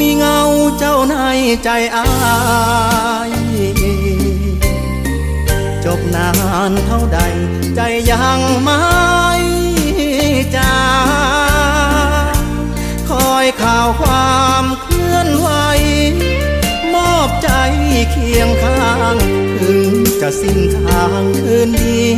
มีเงาเจ้าใจอายจบนานเท่าใด ใจยังไม่จางคอยข่าวความเคลื่อนไหว มอบใจเคียงข้าง ถึงจะสิ้นทางคืนดี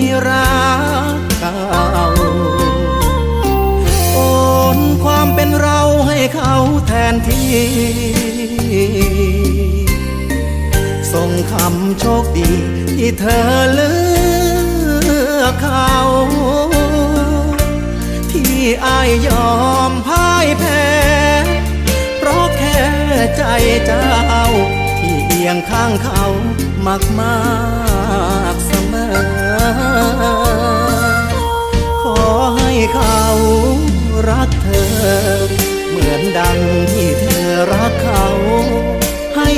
ส่งคำโชคดีที่เธอเลือกเขา ที่อายยอมพ่ายแพ้ เพราะแค่ใจเจ้า ที่เอียงข้างเขามากมากเสมอ ขอให้เขารักเธอ เหมือนดังที่เธอ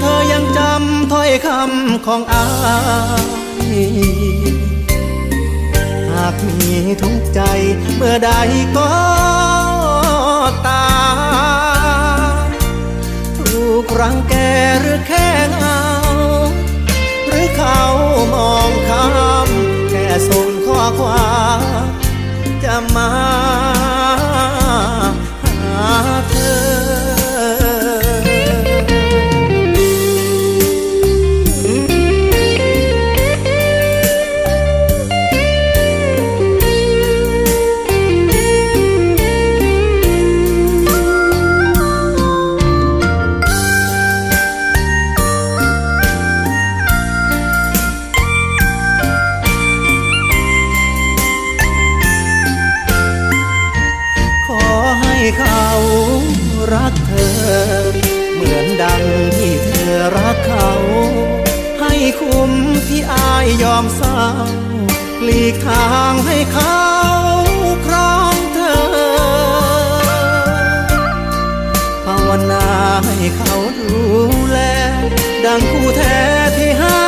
เธอยังจำถ้อยคำของอายหากมีทุกใจเมื่อใดก็ตามถูกรังแกหรือแค่เหงา อายยอมเศร้าหลีกทางให้เขาครองเธอ ภาวนาให้เขาดูแล ดังคู่แท้ที่หา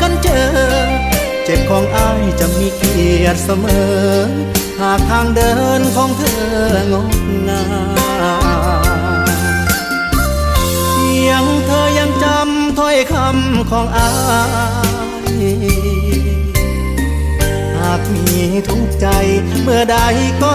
กันเจอ เจ็บของอายจะมีเกียรติเสมอ หากทางเดินของเธองดงามเพียงเธอยังจำถ้อยคำของอาย หากมีทุกใจเมื่อใดก็